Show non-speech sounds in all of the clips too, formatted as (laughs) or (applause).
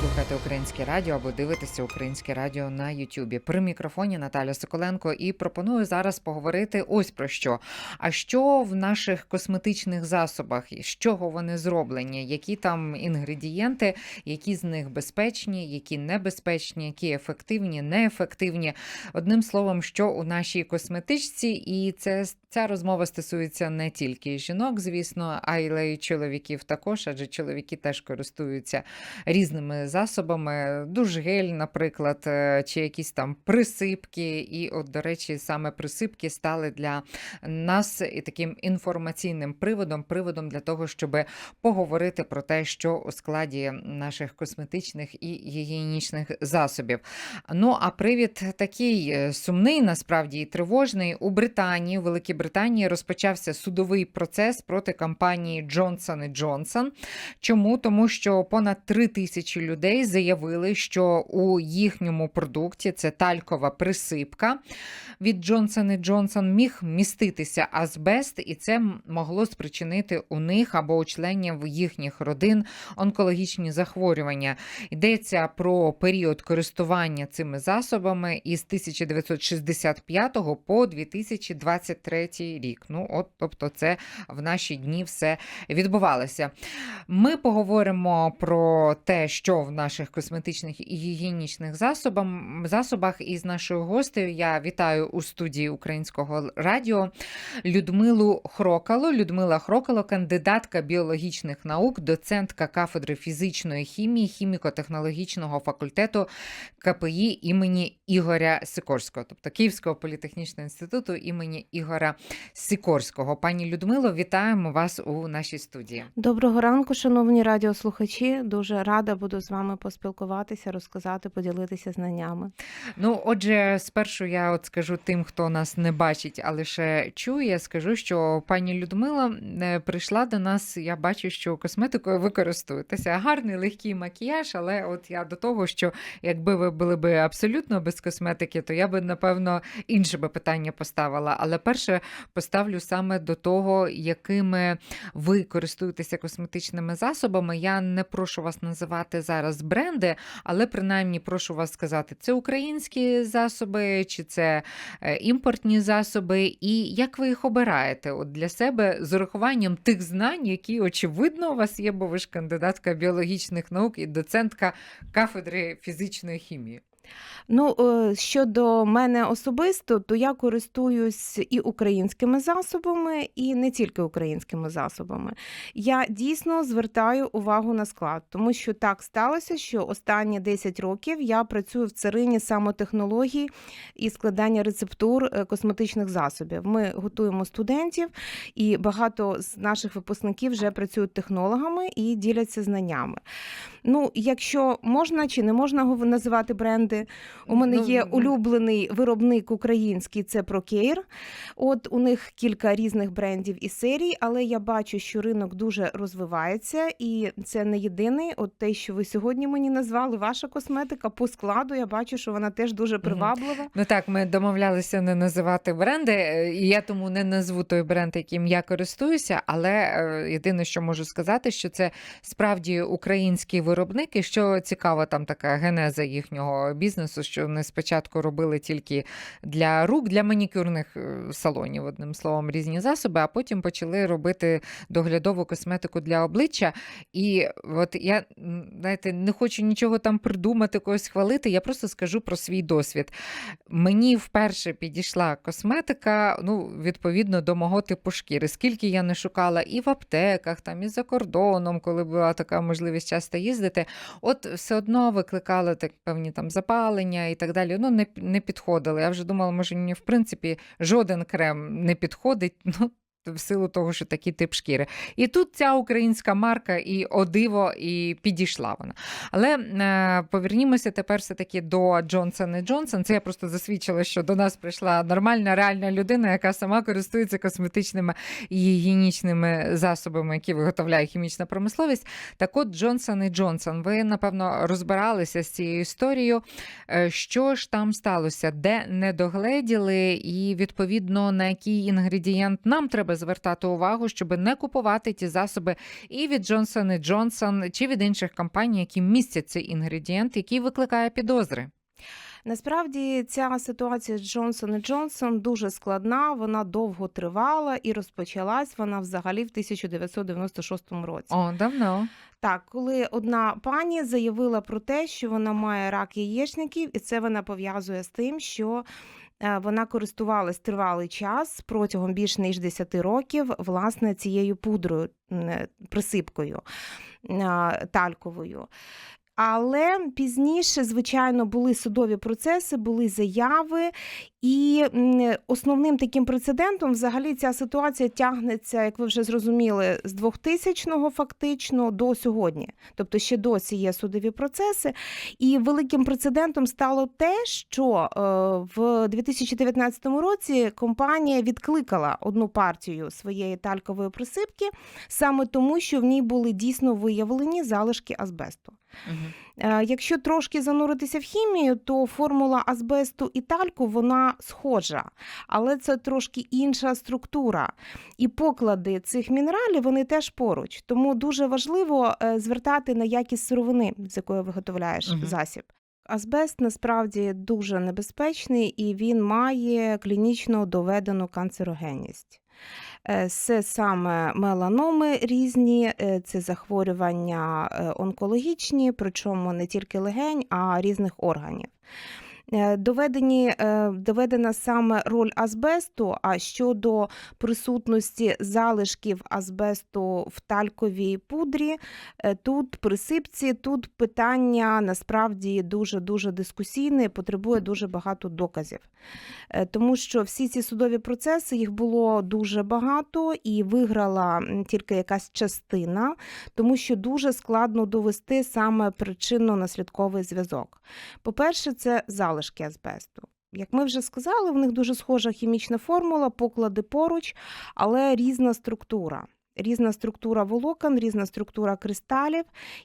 слухаєте українське радіо або дивитеся українське радіо на Ютубі. При мікрофоні Наталя Соколенко і пропоную зараз поговорити ось про що. А що в наших косметичних засобах, з чого вони зроблені, які там інгредієнти, які з них безпечні, які небезпечні, які ефективні, неефективні. Одним словом, що у нашій косметичці, і це ця розмова стосується не тільки жінок, звісно, а й чоловіків також, адже чоловіки теж користуються різними засобами. Душ-гель, наприклад, е, чи якісь там присипки. І, от, до речі, саме присипки стали для нас і таким інформаційним приводом, приводом для того, щоб поговорити про те, що у складі наших косметичних і гігієнічних засобів. Ну а привід такий е, сумний, насправді і тривожний. У Британії, у Великій Британії, розпочався судовий процес проти компанії Johnson Johnson. Чому? Тому що понад 3 тисячі людей заявили, що у їхньому продукті це талькова присипка від Johnson Johnson міг міститися азбест, і це могло спричинити у них або у членів їхніх родин онкологічні захворювання. Йдеться про період користування цими засобами із 1965 по 2023 рік. Ну, от, тобто, це в наші дні все відбувалося. Ми поговоримо про те, що в наших косметичних і гігієнічних засобах, засобах із нашою гостею. Я вітаю у студії українського радіо Людмилу Хрокало. Людмила Хрокало, кандидатка біологічних наук, доцентка кафедри фізичної хімії, хіміко-технологічного факультету КПІ імені Ігоря Сикорського, тобто Київського політехнічного інституту імені Ігора Сикорського. Пані Людмило, вітаємо вас у нашій студії. Доброго ранку, шановні радіослухачі. Дуже рада буду з вами поспілкуватися, розказати, поділитися знаннями. Ну, отже, спершу я от скажу тим, хто нас не бачить, а лише чує. Скажу, що пані Людмила е, прийшла до нас. Я бачу, що косметикою ви користуєтеся. Гарний легкий макіяж, але от я до того, що якби ви були би абсолютно без косметики, то я би напевно інше би питання поставила. Але перше поставлю саме до того, якими ви користуєтеся косметичними засобами. Я не прошу вас називати зараз бренди, але принаймні прошу вас сказати, це українські засоби чи це е, імпортні засоби, і як ви їх обираєте от для себе з урахуванням тих знань, які очевидно у вас є, бо ви ж кандидатка біологічних наук і доцентка кафедри фізичної хімії. Ну, е, щодо мене особисто, то я користуюсь і українськими засобами, і не тільки українськими засобами. Я дійсно звертаю увагу на склад, тому що так сталося, що останні 10 років я працюю в царині самотехнологій і складання рецептур е, косметичних засобів. Ми готуємо студентів, і багато з наших випускників вже працюють технологами і діляться знаннями. Ну, якщо можна чи не можна називати бренди, у мене Ну, є улюблений виробник український, це Procare. От у них кілька різних брендів і серій, але я бачу, що ринок дуже розвивається, і це не єдиний. От те, що ви сьогодні мені назвали, ваша косметика по складу. Я бачу, що вона теж дуже приваблива. Ну так, ми домовлялися не називати бренди, е, і я тому не назву той бренд, яким я користуюся. Але е, єдине, що можу сказати, що це справді українські виробники. Що цікаво, там така генеза їхнього бізнесу, що вони спочатку робили тільки для рук, для манікюрних е, салонів, одним словом, різні засоби, а потім почали робити доглядову косметику для обличчя. І от я знаєте, не хочу нічого там придумати, когось хвалити. Я просто скажу про свій досвід. Мені вперше підійшла косметика, ну, відповідно до мого типу шкіри. Скільки я не шукала і в аптеках, там, і за кордоном, коли була така можливість часто їздити, от все одно викликало так певні там запалення і так далі. Ну, не, не підходили. Я вже думала, може, мені в принципі жоден крем не підходить. (laughs) Ну, в силу того, що такий тип шкіри. І тут ця українська марка і о диво, і підійшла вона. Але е, повернімося тепер все-таки до Johnson Johnson. Це я просто засвідчила, що до нас прийшла нормальна, реальна людина, яка сама користується косметичними і гігієнічними засобами, які виготовляє хімічна промисловість. Так от Johnson Johnson, ви, напевно, розбиралися з цією історією. Е, Що ж там сталося, де не догледіли, і відповідно на який інгредієнт нам треба треба звертати увагу, щоб не купувати ті засоби і від Johnson Johnson, чи від інших компаній, які містять цей інгредієнт, який викликає підозри? Насправді ця ситуація з Johnson Johnson дуже складна, вона довго тривала і розпочалась вона взагалі в 1996 році. О, давно. Так, коли одна пані заявила про те, що вона має рак яєчників, і це вона пов'язує з тим, що вона користувалась тривалий час протягом більш ніж 10 років власне цією пудрою, е, присипкою е, тальковою. Але пізніше, звичайно, були судові процеси, були заяви, і основним таким прецедентом взагалі ця ситуація тягнеться, як ви вже зрозуміли, з 2000-го фактично до сьогодні. Тобто ще досі є судові процеси. І великим прецедентом стало те, що е, в 2019 році компанія відкликала одну партію своєї талькової присипки саме тому, що в ній були дійсно виявлені залишки азбесту. Е, Якщо трошки зануритися в хімію, то формула азбесту і тальку вона схожа, але це трошки інша структура. І поклади цих мінералів вони теж поруч. Тому дуже важливо е, звертати на якість сировини, з якої виготовляєш Мгм. засіб. Азбест насправді дуже небезпечний і він має клінічно доведену канцерогенність. Е, Це саме меланоми різні, е, це захворювання е, онкологічні, причому не тільки легень, а різних органів. Е, Доведені, е, доведена саме роль азбесту, а щодо присутності залишків азбесту в тальковій пудрі, е, тут присипці, тут питання насправді дуже-дуже дискусійне, потребує дуже багато доказів. Тому що всі ці судові процеси, їх було дуже багато, і виграла тільки якась частина, тому що дуже складно довести саме причинно-наслідковий зв'язок. По-перше, це залишки азбесту. Як ми вже сказали, в них дуже схожа хімічна формула, поклади поруч, але різна структура. Різна структура волокон, різна структура кристалів,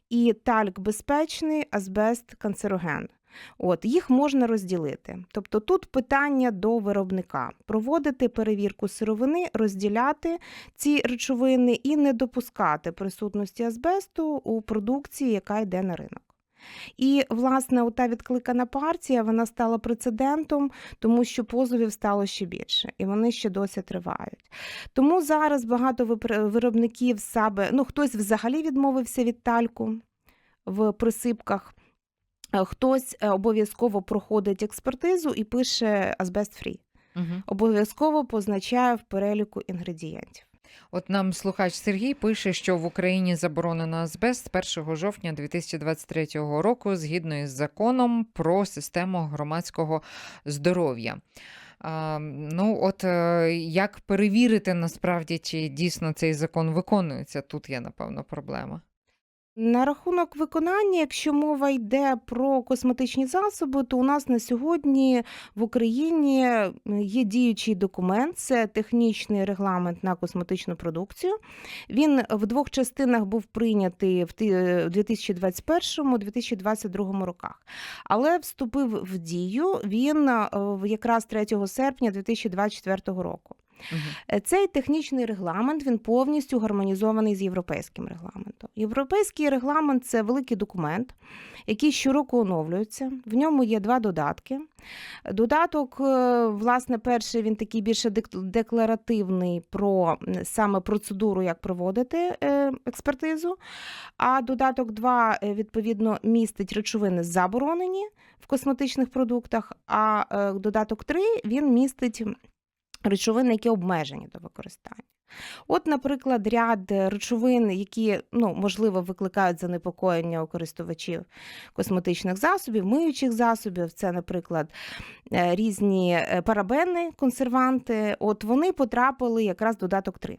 і тальк безпечний, азбест канцероген. От їх можна розділити. Тобто тут питання до виробника: проводити перевірку сировини, розділяти ці речовини і не допускати присутності азбесту у продукції, яка йде на ринок. І, власне, ота відкликана партія вона стала прецедентом, тому що позовів стало ще більше, і вони ще досі тривають. Тому зараз багато виробників саме, ну хтось взагалі відмовився від тальку в присипках. Е, Хтось е, обов'язково проходить експертизу і пише азбест фрі. Мгм. Обов'язково позначає в переліку інгредієнтів. От нам слухач Сергій пише, що в Україні заборонено азбест з 1 жовтня 2023 року згідно із законом про систему громадського здоров'я. Ну, от е, як перевірити насправді, чи дійсно цей закон виконується? Тут є, напевно, проблема. На рахунок виконання, якщо мова йде про косметичні засоби, то у нас на сьогодні в Україні є діючий документ, це технічний регламент на косметичну продукцію. Він в двох частинах був прийнятий в ти- в 2021-2022 роках, але вступив в дію він е, якраз 3 серпня 2024 року. Е, Цей технічний регламент він повністю гармонізований з європейським регламентом. Європейський регламент це великий документ, який щороку оновлюється. В ньому є два додатки. Додаток, е, власне, перший він такий більше декларативний про саме процедуру, як проводити е, експертизу. А додаток 2, е, відповідно, містить речовини заборонені в косметичних продуктах. А додаток 3 він містить речовини, які обмежені до використання. От, наприклад, ряд речовин, які ну, можливо викликають занепокоєння у користувачів косметичних засобів, миючих засобів, це, наприклад, е, різні е, парабени, консерванти. От вони потрапили якраз в додаток 3.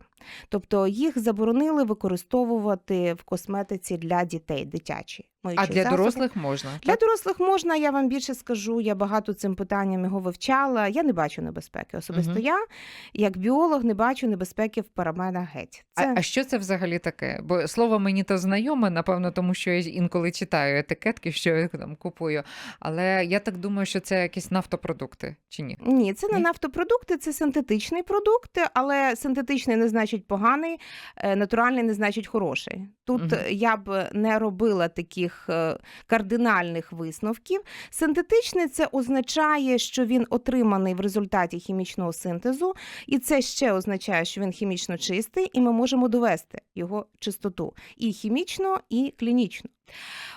Тобто їх заборонили використовувати в косметиці для дітей, дитячій. А для дорослих можна. Для так? дорослих можна, я вам більше скажу. Я багато цим питанням його вивчала. Я не бачу небезпеки. Особисто Мгм. я, як біолог, не бачу небезпеки в парабенах геть. А, Це а що це взагалі таке? Бо слово мені то знайоме, напевно, тому що я інколи читаю етикетки, що я там купую. Але я так думаю, що це якісь нафтопродукти чи ні? ні, це не Ні? нафтопродукти, це синтетичний продукт, але синтетичний не значить поганий, е, натуральний не значить хороший. Тут е, я б не робила таких е, кардинальних висновків. Синтетичний це означає, що він отриманий в результаті хімічного синтезу, і це ще означає, що він хімічно чистий, і ми можемо довести його чистоту і хімічно, і клінічно.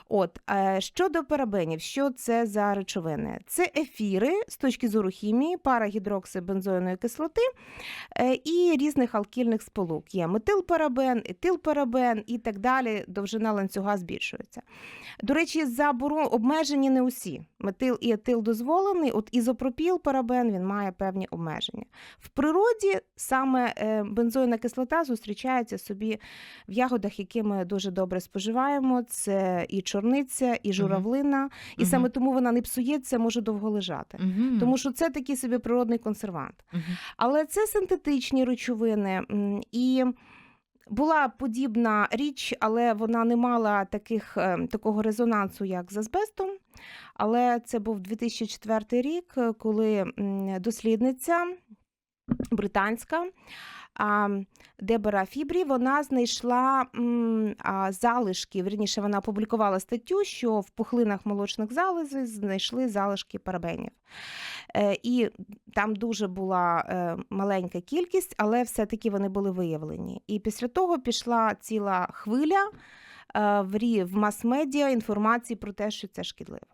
От е, щодо парабенів, що це за речовини? Це ефіри з точки зору хімії, парагідроксибензоїної кислоти е, і різних алкільних сполук. Є метилпарабен, етилпарабен і так далі. Довжина ланцюга збільшується. До речі, заборон обмежені не усі. Метил і етил дозволений. От ізопропіл парабен він має певні обмеження. В природі саме е, бензойна кислота зустрічається собі в ягодах, які ми дуже добре споживаємо. Це і чорниця, і журавлина, і Мгм. саме тому вона не псується, може довго лежати. Угу. Тому що це такий собі природний консервант. Але це синтетичні речовини. І була подібна річ, але вона не мала таких, е, такого резонансу, як з азбестом. Але це був 2004 рік, е, коли дослідниця британська. Дебора Фібрі вона знайшла залишки, вірніше, вона опублікувала статтю, що в пухлинах молочних залозів знайшли залишки парабенів. Е, І там дуже була е, маленька кількість, але все-таки вони були виявлені. І після того пішла ціла хвиля е, в мас-медіа інформації про те, що це шкідливо.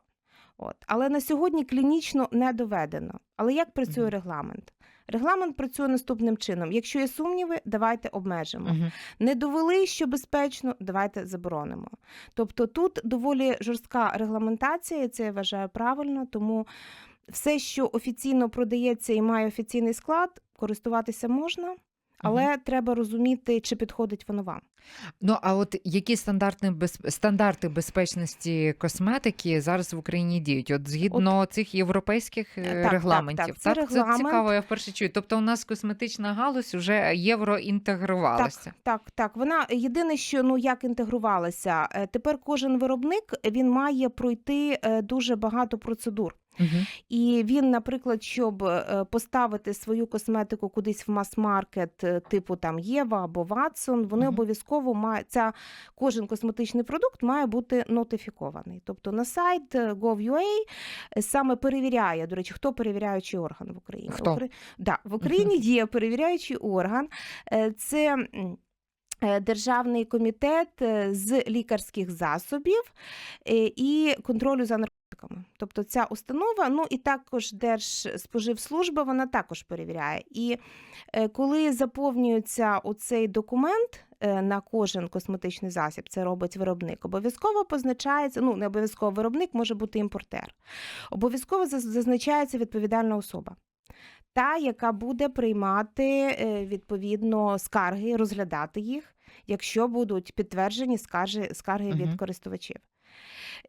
От. Але на сьогодні клінічно не доведено. Але як працює регламент? Регламент працює наступним чином: якщо є сумніви, давайте обмежимо. Угу. Не довели, що безпечно, давайте заборонимо. Тобто тут доволі жорстка регламентація, і це я вважаю правильно, тому все, що офіційно продається і має офіційний склад, користуватися можна, але треба розуміти, чи підходить воно вам. Ну а от які стандартні без... стандарти безпечності косметики зараз в Україні діють? От згідно цих європейських е, Е, так, так, регламентів, так, це регламент. цікаво, я вперше чую. Тобто, у нас косметична галузь вже євроінтегрувалася. Так, так. Вона єдине, що ну як інтегрувалася. е, Тепер кожен виробник він має пройти дуже багато процедур. Угу. І він, наприклад, щоб поставити свою косметику кудись в мас-маркет, типу там Єва або Ватсон, вони Мгм. обов'язково мають ця кожен косметичний продукт має бути нотифікований. Тобто на сайт е, Gov.ua е, саме перевіряє. До речі, хто перевіряючий орган в Україні? Хто? Укра- Да, в Україні є перевіряючий орган. Е, Це. Державний комітет з лікарських засобів і контролю за наркотиками. Тобто ця установа, ну і також Держспоживслужба, вона також перевіряє. І коли заповнюється оцей документ на кожен косметичний засіб, це робить виробник, обов'язково позначається, ну не обов'язково виробник може бути імпортер. Обов'язково зазначається відповідальна особа. Та, яка буде приймати е, відповідно скарги, розглядати їх, якщо будуть підтверджені скарги, скарги Мгм. від користувачів.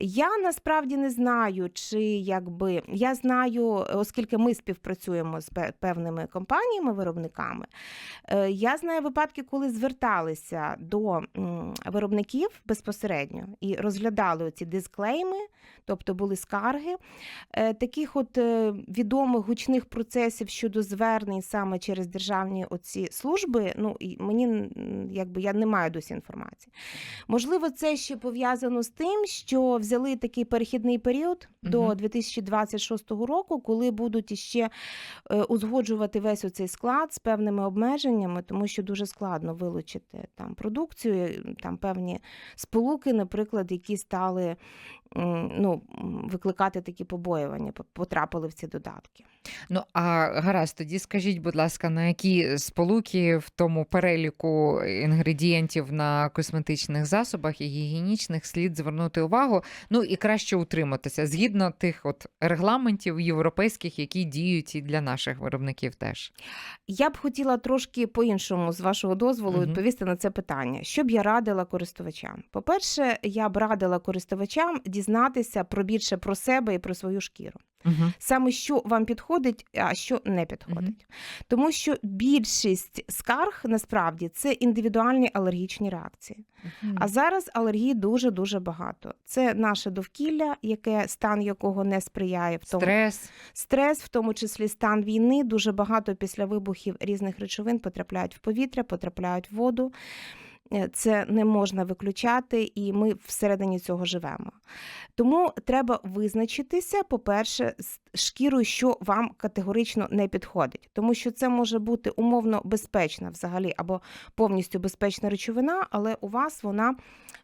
Я насправді не знаю, чи якби я знаю, оскільки ми співпрацюємо з певними компаніями, виробниками. е, Я знаю випадки, коли зверталися до виробників безпосередньо і розглядали ці дисклейми, тобто були скарги. Е, Таких от е, відомих гучних процесів щодо звернень саме через державні оці служби. Ну і мені якби я не маю досі інформації. Можливо, це ще пов'язано з тим, що взяли такий перехідний період до 2026 року, коли будуть іще е, узгоджувати весь оцей склад з певними обмеженнями, тому що дуже складно вилучити там продукцію, там певні сполуки, наприклад, які стали ну, ну, викликати такі побоювання, потрапили в ці додатки. Ну а гаразд, тоді скажіть, будь ласка, на які сполуки в тому переліку інгредієнтів на косметичних засобах і гігієнічних слід звернути увагу? Ну і краще утриматися згідно тих от регламентів європейських, які діють і для наших виробників теж. Я б хотіла трошки по-іншому, з вашого дозволу, Мгм. відповісти на це питання. Що б я радила користувачам? По-перше, я б радила користувачам дізнатися про більше про себе і про свою шкіру. Угу. Саме що вам підходить, а що не підходить. Тому що більшість скарг насправді це індивідуальні алергічні реакції. А зараз алергій дуже дуже багато. Це наше довкілля, яке стан якого не сприяє в тому Стрес. стрес, в тому числі стан війни. Дуже багато після вибухів різних речовин потрапляють в повітря, потрапляють в воду. Е, Це не можна виключати, і ми всередині цього живемо. Тому треба визначитися, по-перше, з шкірою, що вам категорично не підходить, тому що це може бути умовно безпечна взагалі або повністю безпечна речовина, але у вас вона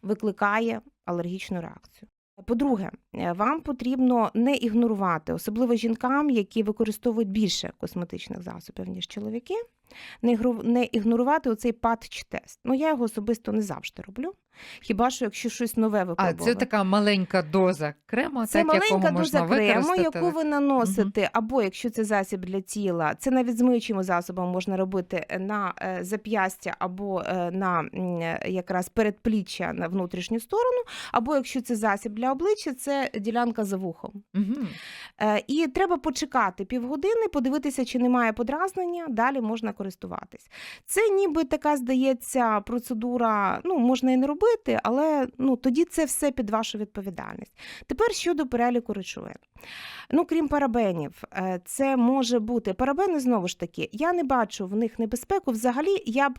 викликає алергічну реакцію. По-друге, вам потрібно не ігнорувати, особливо жінкам, які використовують більше косметичних засобів, ніж чоловіки, не ігнорувати оцей патч-тест. Ну, я його особисто не завжди роблю. Хіба що якщо щось нове А це така маленька доза крему, Це так, маленька можна доза крему, яку ви наносите, або якщо це засіб для тіла, це навіть з миючими засобами можна робити на е, зап'ястя або е, на е, якраз передпліччя на внутрішню сторону, або якщо це засіб для обличчя, це ділянка за вухом. Е, І треба почекати півгодини, подивитися, чи немає подразнення, далі можна користуватись. Це ніби така, здається, процедура, ну, можна і не робити, але ну, тоді це все під вашу відповідальність. Тепер щодо переліку речовин. Ну, крім парабенів, е, це може бути парабени знову ж таки. Я не бачу в них небезпеку. Взагалі я б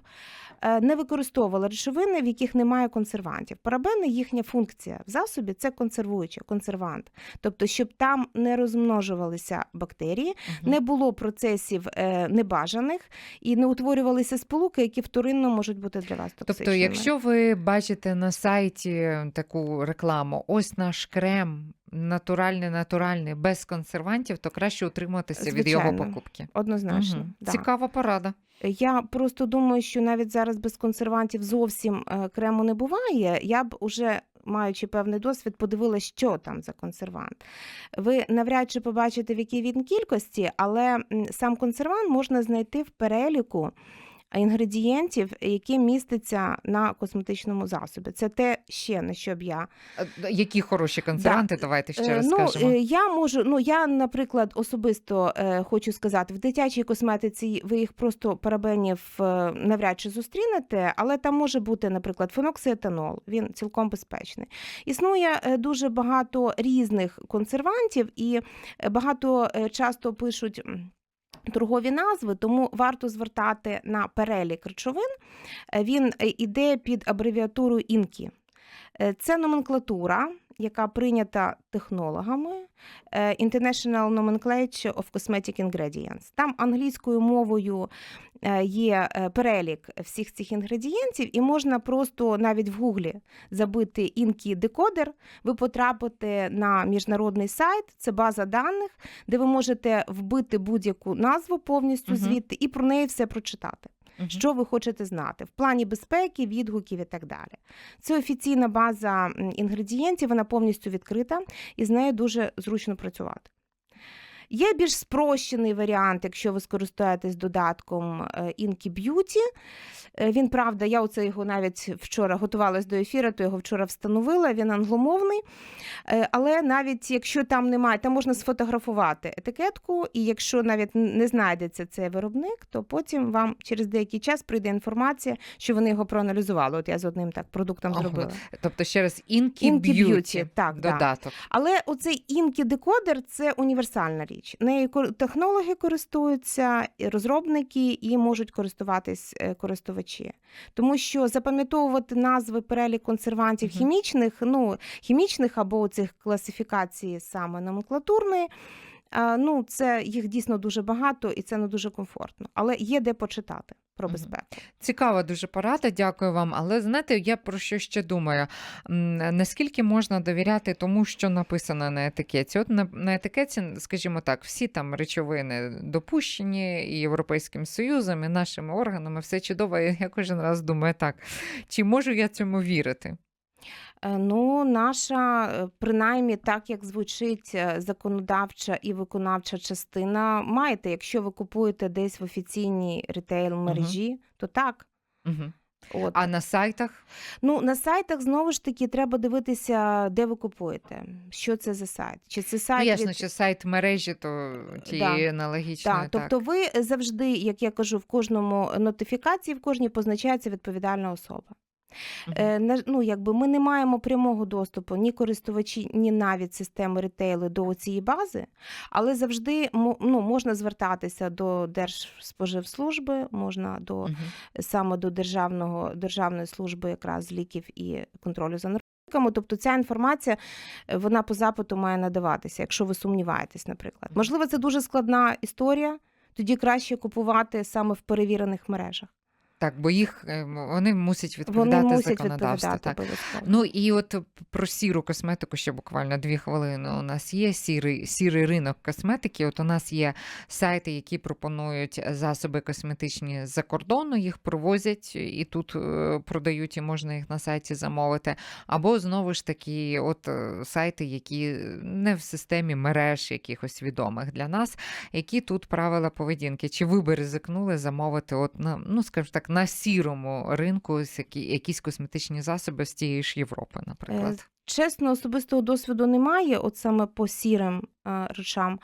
е, не використовувала речовини, в яких немає консервантів. Парабени, їхня функція в засобі це консервуюча, консервант. Тобто, щоб там не розмножувалися бактерії, Мгм. не було процесів е, небажаних і не утворювалися сполуки, які вторинно можуть бути для вас токсичними. Тобто, якщо ви бачите на сайті таку рекламу, ось наш крем, натуральний, натуральний, без консервантів, то краще утриматися від його покупки. однозначно, Мгм. да. Цікава порада. Я просто думаю, що навіть зараз без консервантів зовсім е, крему не буває. Я б уже. Маючи певний досвід, подивилася, що там за консервант. Ви навряд чи побачите, в якій він кількості, але сам консервант можна знайти в переліку інгредієнтів, які містяться на косметичному засобі. Це те ще на що б я Які хороші консерванти, давайте ще Е, раз ну, скажемо. е, Я можу, ну я, наприклад, особисто е, хочу сказати, в дитячій косметиці ви їх просто парабенів е, навряд чи зустрінете, але там може бути, наприклад, феноксиетанол, він цілком безпечний. Існує е, дуже багато різних консервантів, і е, багато е, часто пишуть. Торгові назви, тому варто звертати на перелік речовин. Е, Він е, іде під абревіатурою інкі. Е, Це номенклатура, яка прийнята технологами е, International Nomenclature of Cosmetic Ingredients. Там англійською мовою е, є е, перелік всіх цих інгредієнтів, і можна просто навіть в гуглі забити інкі декодер. Ви потрапите на міжнародний сайт, це база даних, де ви можете вбити будь-яку назву повністю звідти і про неї все прочитати Мгм. що ви хочете знати в плані безпеки, відгуків і так далі. Це офіційна база інгредієнтів, вона повністю відкрита і з нею дуже зручно працювати. Є більш спрощений варіант, якщо ви скористаєтесь додатком е, Inky Beauty. Е, Він, правда, я оце його навіть вчора готувалась до ефіру, то його вчора встановила. Він англомовний. Е, Але навіть якщо там немає, там можна сфотографувати етикетку, і якщо навіть не знайдеться цей виробник, то потім вам через деякий час прийде інформація, що вони його проаналізували. От я з одним так продуктом зробила. Тобто ще раз Inky, Inky Beauty, Beauty, так, да. додаток. Але оцей інкі декодер це універсальна річ. Нею кор- технологи користуються, розробники і можуть користуватись е, користувачі. Тому що запам'ятовувати назви перелік консервантів хімічних, ну хімічних або цих класифікацій саме номенклатурної. Ну, це їх дійсно дуже багато і це не дуже комфортно. Але є де почитати про безпеку. Цікава дуже порада, дякую вам. Але знаєте, я про що ще думаю? Наскільки можна довіряти тому, що написано на етикеті? От на, на етикеті, скажімо так, всі там речовини допущені і Європейським Союзом, і нашими органами, все чудово. Я кожен раз думаю, так, чи можу я цьому вірити? Е, Ну, наша, е, принаймні, так як звучить е, законодавча і виконавча частина, маєте, якщо ви купуєте десь в офіційній ритейл мережі, то так. Угу. От. А на сайтах? Ну, на сайтах знову ж таки треба дивитися, де ви купуєте. Що це за сайт? Чи це Ну, сайт ясно, від- що сайт мережі, то тієї аналогічної. Так, тобто ви завжди, як я кажу, в кожному нотифікації, в кожній позначається відповідальна особа. Е, ну, якби ми не маємо прямого доступу ні користувачі, ні навіть системи ретейлу до цієї бази, але завжди ну, можна звертатися до Держспоживслужби, можна до Мгм. саме до державного державної служби якраз ліків і контролю за наркотиками. Тобто ця інформація е, вона по запиту має надаватися, якщо ви сумніваєтесь, наприклад. Можливо, це дуже складна історія. Тоді краще купувати саме в перевірених мережах. Так, бо їх е, вони мусять Вони відповідати мусять законодавству. відповідати Так. Ну і от про сіру косметику ще буквально дві хвилини. У нас є сірий, сірий ринок косметики. От у нас є сайти, які пропонують засоби косметичні з-за кордону, їх провозять і тут е, продають, і можна їх на сайті замовити. Або знову ж таки, от е, сайти, які не в системі мереж якихось відомих для нас, які тут правила поведінки. Чи ви би ризикнули замовити, от на ну скажімо так, на сірому ринку якісь косметичні засоби з тієї ж Європи, наприклад? Е, Чесно, особистого досвіду немає, от саме по сірим е, речам.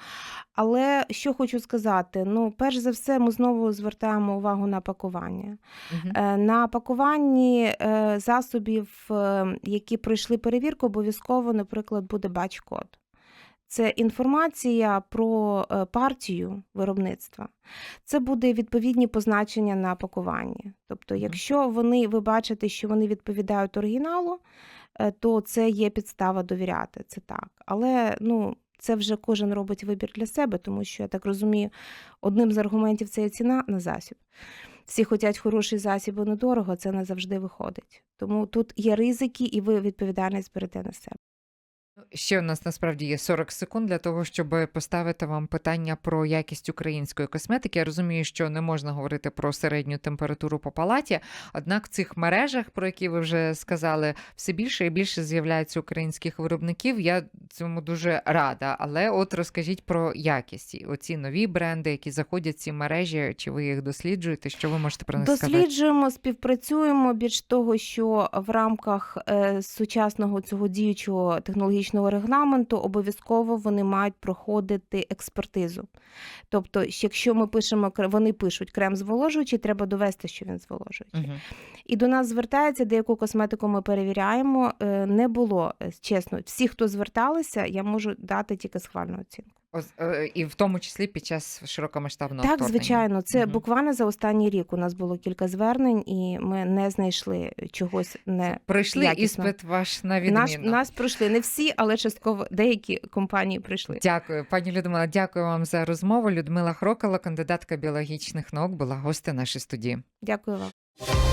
Але що хочу сказати: ну, перш за все, ми знову звертаємо увагу на пакування. Е, На пакуванні е, засобів, е, які пройшли перевірку, обов'язково, наприклад, буде бач-код. Це інформація про е, партію виробництва. Це буде відповідні позначення на пакуванні. Тобто, якщо вони ви бачите, що вони відповідають оригіналу, е, то це є підстава довіряти. Це так. Але ну. Це вже кожен робить вибір для себе, тому що я так розумію, одним з аргументів це є ціна на засіб. Всі хочуть хороший засіб, недорого, це не завжди виходить. Тому тут є ризики, і ви відповідальність берете на себе. Ще у нас насправді є 40 секунд для того, щоб поставити вам питання про якість української косметики. Я розумію, що не можна говорити про середню температуру по палаті. Однак в цих мережах, про які ви вже сказали, все більше і більше з'являється українських виробників. Я цьому дуже рада. Але от розкажіть про якість. Оці нові бренди, які заходять в ці мережі, чи ви їх досліджуєте? Що ви можете про них сказати? Досліджуємо, співпрацюємо. Більш того, що в рамках е, сучасного цього діючого технологічного регламенту обов'язково вони мають проходити експертизу. Тобто, якщо ми пишемо вони пишуть крем зволожуючий, треба довести, що він зволожуючий. Мгм. І до нас звертається, деяку косметику ми перевіряємо. Е, Не було е, чесно. Всі, хто зверталися, я можу дати тільки схвальну оцінку. Е, І в тому числі під час широкомасштабного так, вторгнення. звичайно, це Мгм. буквально за останній рік. У нас було кілька звернень, і ми не знайшли чогось не Пройшли якісно. іспит ваш на відмінно. наш нас пройшли не всі, але частково деякі компанії пройшли. Дякую, пані Людмила. Дякую вам за розмову. Людмила Хрокала, кандидатка біологічних наук, була гостя нашої студії. Дякую вам.